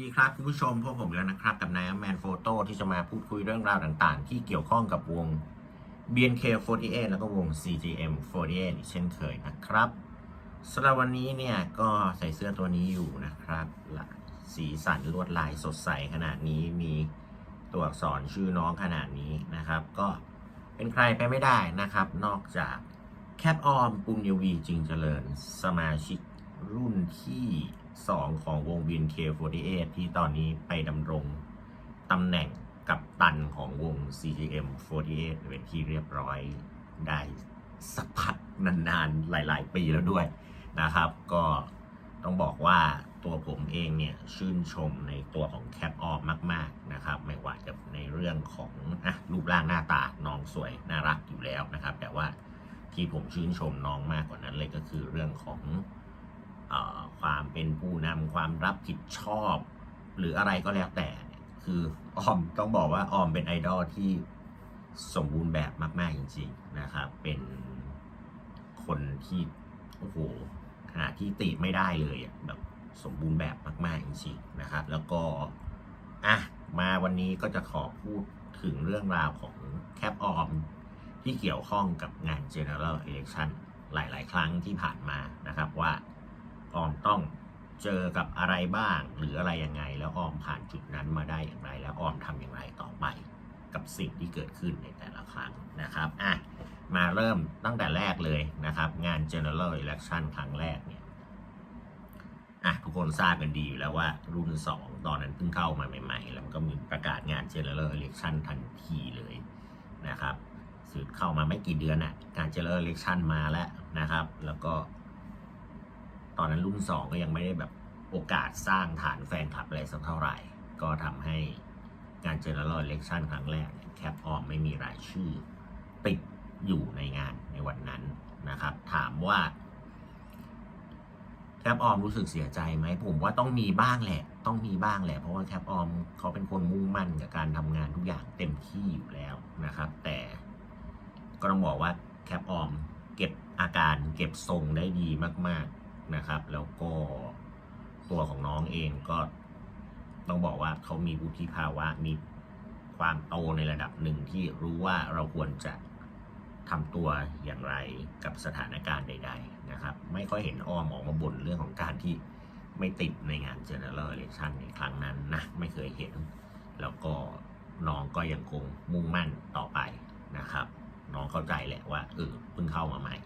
ดีครับคุณผู้ชมพวกผมแล้วนะครับ กับนายแมนโฟโต้ที่จะมาพูดคุยเรื่องราวต่างๆ ที่เกี่ยวข้องกับวง BNK48 แล้วก็วง CGM48 อีกเช่นเคยนะครับสำหรับวันนี้เนี่ยก็ใส่เสื้อตัวนี้อยู่นะครับสีสันลวดลายสดใสขนาดนี้มีตัวอักษรชื่อน้องขนาดนี้นะครับ ก็เป็นใครไปไม่ได้นะครับ นอกจากแคปออมปุญญวีจึงเจริญสมาชิกรุ่นที่ 2 ของวง BNK48 ที่ตอนนี้ไปดำรงตำแหน่งกับตันของวง CGM48 เป็นที่เรียบร้อยได้สักพักนานๆ หลายๆ ปีแล้วด้วยนะครับ ก็ต้องบอกว่าตัวผมเองเนี่ยชื่นชมในตัวของแคปออฟมาก ๆ นะครับ ไม่ว่าจะในเรื่องของอะรูปร่างหน้าตาน้องสวย น่ารักอยู่แล้วนะครับ แต่ว่าที่ผมชื่นชมน้องมากกว่านั้นเลยก็คือเรื่องของอ ความเป็นผู้นำความรับผิดชอบ หรืออะไรก็แล้วแต่คือออมต้องบอกว่าออมเป็นไอดอลที่สมบูรณ์แบบมาก ๆ จริง ๆ นะครับ เป็นคนที่โอ้โหขนาดที่ติไม่ได้เลยแบบสมบูรณ์แบบมาก ๆ จริง ๆ นะครับ แล้วก็อะมาวันนี้ก็จะขอพูดถึงเรื่องราวของแคปออมที่เกี่ยวข้องกับงาน General Election หลาย ๆ ครั้งที่ผ่านมานะครับว่า ออมต้องเจอกับอะไรบ้าง หรืออะไรยังไง แล้วออมผ่านจุดนั้นมาได้อย่างไร แล้วออมทำอย่างไรต่อไป กับสิ่งที่เกิดขึ้นในแต่ละครั้งนะครับอะมาเริ่มตั้งแต่แรกเลยนะครับ งาน General Election ครั้งแรกเนี่ยอะทุกคนทราบกันดีอยู่แล้วว่ารุ่น 2 ตอนนั้นเพิ่งเข้ามาใหม่ ๆ แล้วมันก็มีประกาศงาน General Election ทันทีเลยนะครับสืบเข้ามาไม่กี่เดือนน่ะการ General Election มาแล้วนะครับ แล้วก็ ตอนนั้นรุ่น2ก็ยังไม่ได้แบบโอกาสสร้างฐานแฟนคลับอะไรสักเท่าไหร่ ก็ทำให้งาน General Election ครั้งแรกแคปออมไม่มีรายชื่อ ติดอยู่ในงานในวันนั้นนะครับ ถามว่าแคปออมรู้สึกเสียใจไหมผมว่าต้องมีบ้างแหละ ต้องมีบ้างแหละ เพราะว่าแคปออมเขาเป็นคนมุ่งมั่นกับการทำงานทุกอย่างเต็มที่อยู่แล้วนะครับ แต่ก็ต้องบอกว่าแคปออมเก็บอาการเก็บทรงได้ดีมาก ๆ นะครับ แล้วก็ตัวของน้องเองก็ต้องบอกว่าเขามีวุฒิภาวะมีความโตในระดับหนึ่งที่รู้ว่าเราควรจะทำตัวอย่างไรกับสถานการณ์ใด ๆ นะครับ ไม่ค่อยเห็นอ้อมออกมาบ่นเรื่องของการที่ไม่ติดในงาน General Election ในครั้งนั้นนะ ไม่เคยเห็น แล้วก็น้องก็ยังคงมุ่งมั่นต่อไปนะครับ น้องเข้าใจแหละว่าเออเพิ่งเข้ามาใหม่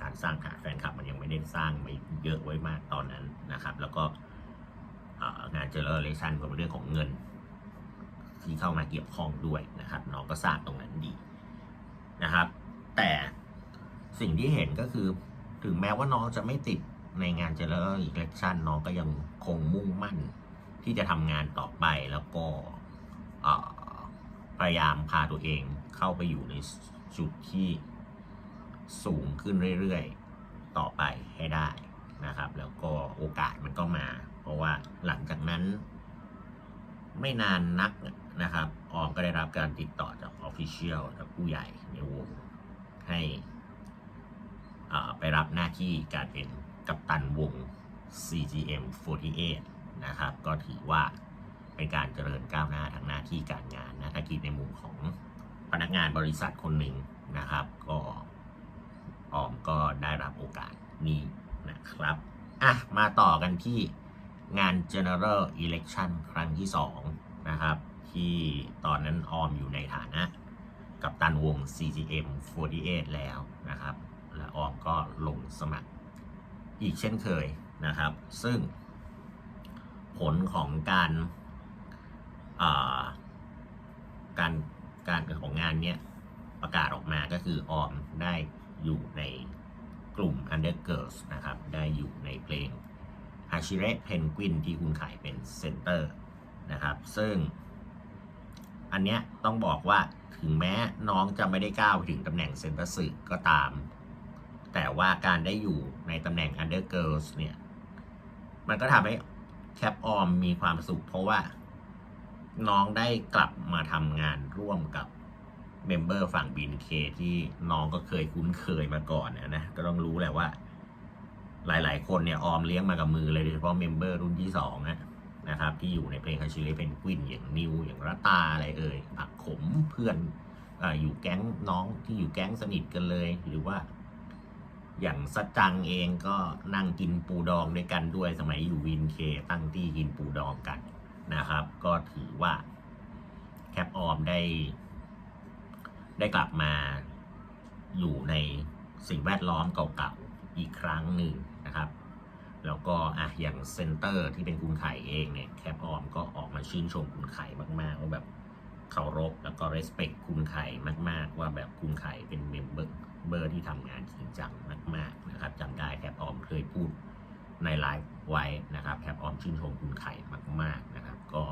การสร้างฐานแฟนคลับมันยังไม่ได้สร้างไม่เยอะไว้มากตอนนั้นนะครับ แล้วก็งานเจริญเลชันก็เป็นเรื่องของเงิน ที่เข้ามาเกี่ยวข้องด้วยนะครับ น้องก็ทราบตรงนั้นดีนะครับ แต่สิ่งที่เห็นก็คือถึงแม้ว่าน้องจะไม่ติดในงานเจริญเลชันน้องก็ยังคงมุ่งมั่นที่จะทำงานต่อไปแล้วก็พยายามพาตัวเองเข้าไปอยู่ในจุดที่ สูงขึ้นเรื่อยๆ ต่อไปให้ได้นะครับ แล้วก็โอกาสมันก็มา เพราะว่าหลังจากนั้น ไม่นานนักนะครับออมก็ได้รับการติดต่อจากออฟฟิเชียลจากผู้ใหญ่ในวงให้อ่าไปรับหน้าที่การเป็นกัปตันวง CGM 48นะครับ ก็ถือว่าเป็นการเจริญก้าวหน้าทางหน้าที่การงานนะถ้าคิดในมุมของพนักงานบริษัทคนหนึ่งนะครับ ก็ ออมก็ได้รับโอกาสนี้นะครับอะมาต่อกันที่งาน General Election ครั้งที่2นะครับที่ตอนนั้นออมอยู่ในฐานะ กับตันวง CGM 48 แล้วนะครับ และออมก็ลงสมัครอีกเช่นเคยนะครับ ซึ่งผลของการการการของงานเนี้ยประกาศออกมาก็คือออมได้ อยู่ในกลุ่ม Under Girls นะครับ ได้อยู่ในเพลงฮาชิเระเพนกวินที่คุณขายเป็นเซนเตอร์นะครับ ซึ่งอันเนี้ยต้องบอกว่าถึงแม้น้องจะไม่ได้ก้าวถึงตำแหน่งเซนเตอร์สึก็ตาม แต่ว่าการได้อยู่ในตำแหน่ง Under Girls เนี่ย มันก็ทำให้แคปออมมีความสุขเพราะว่าน้องได้กลับมาทำงานร่วมกับ เมมเบอร์ฝั่ง BNK ที่น้องก็เคยคุ้นเคยมาก่อนนะนะก็ต้องรู้แหละว่า หลาย ๆ คนเนี่ยออมเลี้ยงมากับมือเลยโดยเฉพาะเมมเบอร์รุ่นที่สองนะนะครับ ที่อยู่ในเพลงคาชิเลเป็นกวินอย่างนิวอย่างรัตตาอะไรเอ่ยผักขมเพื่อนออยู่แก๊งน้องที่อยู่แก๊งสนิทกันเลย หรือว่า อย่างสัจจังเองก็นั่งกินปูดองด้วยกันด้วยสมัยอยู่วินเคตั้งที่กินปูดองกันนะครับ ก็ถือว่าแคปออมได้ ได้กลับมาอยู่ในสิ่งแวดล้อมเก่าๆ อีกครั้งหนึ่งนะครับ แล้วก็อะอย่างเซนเตอร์ที่เป็นคุณไข่เองเนี่ยแคปออมก็ออกมาชื่นชมคุณไข่มากๆว่าแบบเคารพแล้วก็ respect คุณไข่มาก ๆ ว่าแบบคุณไข่เป็นเมมเบอร์เบอร์ที่ทำงานจริงจังมาก ๆนะครับจำได้แคปออมเคยพูดในไลฟ์ไว้นะครับแคปออมชื่นชมคุณไข่มาก ๆนะครับ ก็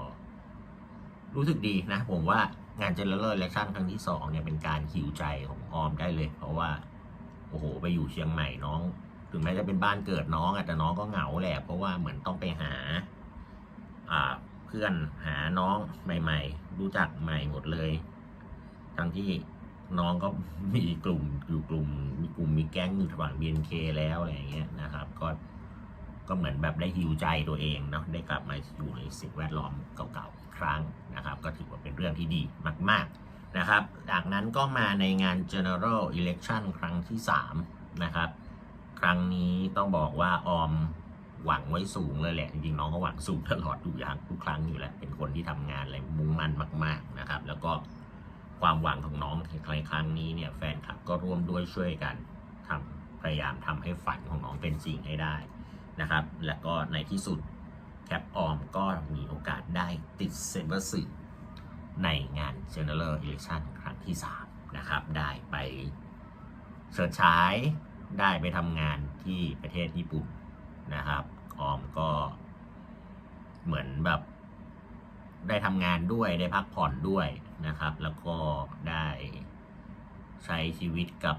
รู้สึกดีนะผมว่า งานเจ n เ r อร์เล c ชั่นครั้งที่สองเนี่ยเป็นการหิวใจของออมได้เลย เพราะว่า โอ้โห ไปอยู่เชียงใหม่น้อง ถึงแม้จะเป็นบ้านเกิดน้องอแต่น้องก็เหงาแหละเพราะว่าเหมือนต้องไปหา อ่า เพื่อนหาน้องใหม่ ๆ รู้จักใหม่หมดเลย ทั้งที่น้องก็มีกลุ่มอยู่กลุ่ม มีกลุ่มมีแก๊งอยู่ระหว่าง BNK แล้วอะไรอย่างเงี้ยนะครับ ก็ก็เหมือนแบบได้ฮิวใจตัวเองเนาะได้กลับมาอยู่ในสิ่งแวดล้อมเก่าๆ ครั้งนะครับก็ถือว่าเป็นเรื่องที่ดีมาก ๆนะครับจากนั้นก็มาในงาน General Election ครั้งที่3นะครับครั้งนี้ต้องบอกว่าออมหวังไว้สูงเลยแหละ จริงๆน้องก็หวังสูงตลอดทุกอย่างทุกครั้งอยู่แล้ว เป็นคนที่ทำงานอะไรมุ่งมั่นมาก ๆนะครับ แล้วก็ความหวังของน้องในครั้งนี้เนี่ยแฟนคลับก็ร่วมด้วยช่วยกันทำพยายามทำให้ฝันของน้องเป็นจริงให้ได้นะครับ และก็ในที่สุด แคปออมก็มีโอกาสได้ติดเซเบอร์สื่อในงาน General Election ครั้งที่ 3 นะครับ ได้ไปเสิร์ชฉายได้ไปทำงานที่ประเทศญี่ปุ่นนะครับออมก็เหมือนแบบได้ทำงานด้วยได้พักผ่อนด้วยนะครับ แล้วก็ได้ใช้ชีวิตกับ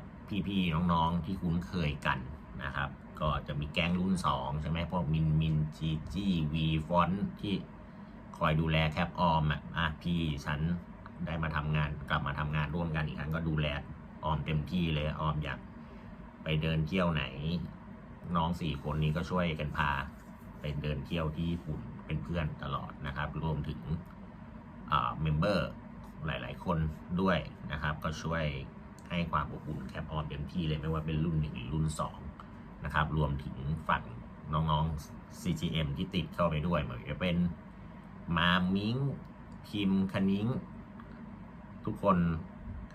พี่ๆน้องๆที่คุ้นเคยกันนะครับ ก็จะมีแก๊งรุ่น 2 ใช่ไหมพวกมินมินจีจีวีฟอนที่คอยดูแลแคปออมอะอะพี่ฉันได้มาทำงานกลับมาทำงานร่วมกันอีกครั้งก็ดูแลออมเต็มที่เลยออมอยากไปเดินเที่ยวไหน น้องสี่คนนี้ก็ช่วยกันพาไปเดินเที่ยวที่ญี่ปุ่นเป็นเพื่อนตลอดนะครับ รวมถึงเมมเบอร์หลาย ๆ คนด้วยนะครับ ก็ช่วยให้ความอบอุ่นแคปออนเต็มที่เลยไม่ว่าเป็นรุ่นหนึ่งหรือรุ่นสอง นะครับ รวมถึงฝั่งน้องๆ CGM ที่ติดเข้าไปด้วยเหมือนจะเป็นมามิงคิมคณิ้งทุกคน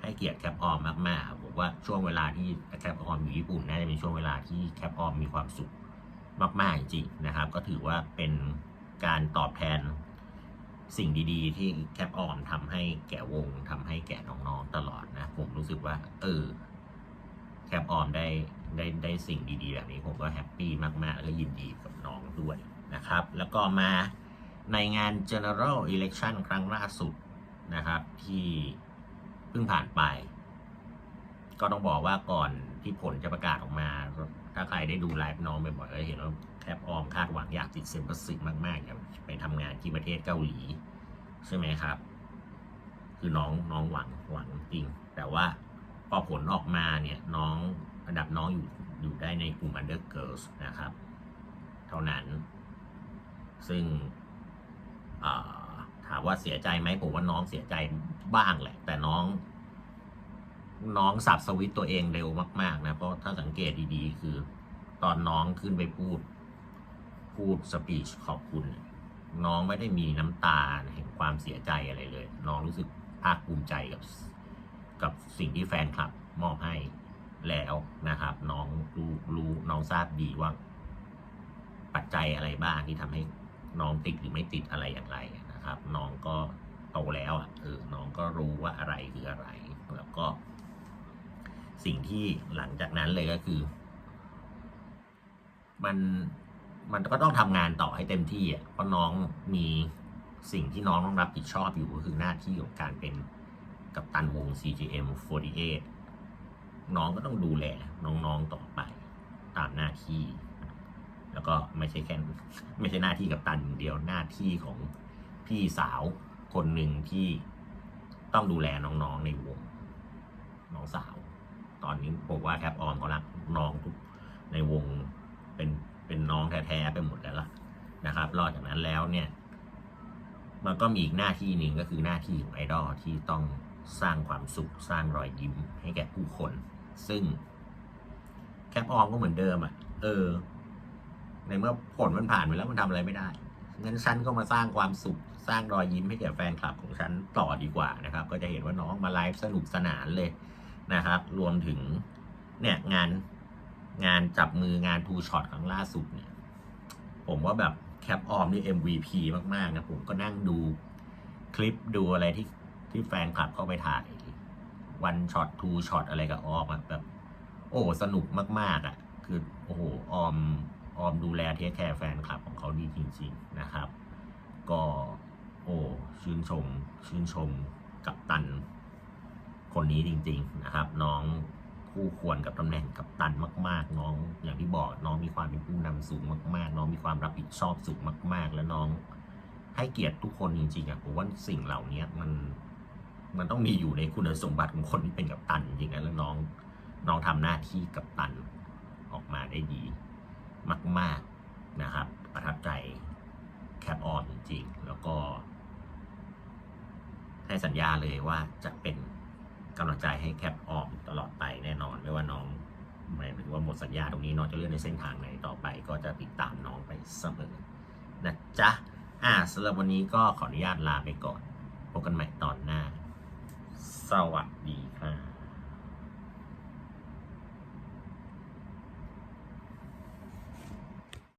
ให้เกียรติแคปออมมากๆผมว่าช่วงเวลาที่แคปออมอยู่ญี่ปุ่นน่าจะเป็นช่วงเวลาที่แคปออมมีความสุขมากๆจริงๆนะครับ ก็ถือว่าเป็นการตอบแทนสิ่งดีๆ ที่แคปออมทำให้แก่วงทำให้แก่น้องๆตลอดนะ ผมรู้สึกว่า เออ แคปออมได้ ได้ได้สิ่งดีๆ แบบนี้ผมก็แฮปปี้มากๆ แล้วก็ยินดีกับน้องด้วยนะครับ แล้วก็มาในงาน General Election ครั้งล่าสุดนะครับ ที่เพิ่งผ่านไป ก็ต้องบอกว่าก่อนที่ผลจะประกาศออกมา ถ้าใครได้ดูไลฟ์น้องบ่อยๆก็เห็นว่าแคปออมคาดหวังอยากติดเซมเปอร์สิมากๆอยากไปทำงานที่ประเทศเกาหลี ใช่ไหมครับ คือน้องน้องหวังหวังจริง แต่ว่าพอผลออกมาเนี่ยน้อง อันดับน้องอยู่อยู่ได้ในกลุ่ม Under Girls นะครับ เท่านั้น ซึ่งถามว่าเสียใจไหมผมว่าน้องเสียใจบ้างแหละ แต่น้อง น้องสับสวิตตัวเองเร็วมาก ๆ นะ เพราะถ้าสังเกตดีๆ คือ ตอนน้องขึ้นไปพูด พูดสปีชขอบคุณ น้องไม่ได้มีน้ำตาแห่งความเสียใจอะไรเลย น้องรู้สึกภาคภูมิใจกับกับสิ่งที่แฟนคลับ แล้วนะครับ น้องรู้รู้น้องทราบดีว่า ปัจจัยอะไรบ้างที่ทำให้น้องติดหรือไม่ติดอะไรอย่างไรนะครับ น้องก็โตแล้วอะเออน้องก็รู้ว่าอะไรคืออะไร แล้วก็ สิ่งที่หลังจากนั้นเลยก็คือ มันมันก็ต้องทำงานต่อให้เต็มที่อะเพราะน้องมีสิ่งที่น้องต้องรับผิดชอบอยู่ก็คือหน้าที่ของการเป็นกัปตันวง CGM 48 น้องก็ต้องดูแลน้องๆต่อไปตามหน้าที่ แล้วก็ไม่ใช่แค่ไม่ใช่หน้าที่กับตันอย่างเดียวหน้าที่ของพี่สาวคนหนึ่งที่ต้องดูแลน้องๆในวงน้องสาว ตอนนี้ผมว่าแคปออมเขารักน้องทุกในวงเป็นเป็นน้องแท้ๆไปหมดแล้วล่ะนะครับรอดจากนั้นแล้วเนี่ย มันก็มีอีกหน้าที่หนึ่งก็คือหน้าที่ของไอดอลที่ต้องสร้างความสุขสร้างรอยยิ้มให้แก่ผู้คน ซึ่งแคปออมก็เหมือนเดิมอะ เออ ในเมื่อผลมันผ่านไปแล้วมันทำอะไรไม่ได้ งั้นฉันก็มาสร้างความสุข สร้างรอยยิ้มให้แก่แฟนคลับของฉันต่อดีกว่านะครับ ก็จะเห็นว่าน้องมาไลฟ์สนุกสนานเลยนะครับ รวมถึงเนี่ยงานงานจับมืองานทูช็อตครั้งล่าสุดเนี่ย ผมว่าแบบแคปออมนี่ MVP มาก ๆ นะ ผมก็นั่งดูคลิปดูอะไรที่ที่แฟนคลับเข้าไปถ่าย วันช็อตทูช็อตอะไรกับออมอะแบบ โอ้สนุกมาก ๆอะ คือโอ้โหออมออมดูแลเทคแคร์แฟนคลับของเขาดีจริง ๆ นะครับ ก็โอ้ชื่นชม ชื่นชมกับตัน คนนี้จริง ๆ นะครับ น้องคู่ควรกับตำแหน่งกับตันมาก ๆ น้อง อย่างที่บอกน้องมีความเป็นผู้นำสูงมาก ๆ น้องมีความรับผิดชอบสูงมาก ๆ และน้องให้เกียรติทุกคนจริงๆอะผมว่าสิ่งเหล่านี้มัน มันต้องมีอยู่ในคุณสมบัติของคนที่เป็นกับตันจริงๆนะแล้วน้องน้องทำหน้าที่กับตันออกมาได้ดีมาก ๆนะครับ ประทับใจแคปออนจริงๆ แล้วก็ให้สัญญาเลยว่าจะเป็นกำลังใจให้แคปออมตลอดไปแน่นอน ไม่ว่าน้องหมายถึงว่าหมดสัญญาตรงนี้น้องจะเลื่อนในเส้นทางไหนต่อไป ก็จะติดตามน้องไปเสมอนะจ๊ะอ่าสำหรับวันนี้ก็ขออนุญาตลาไปก่อนพบกันใหม่ตอนหน้า สวัสดี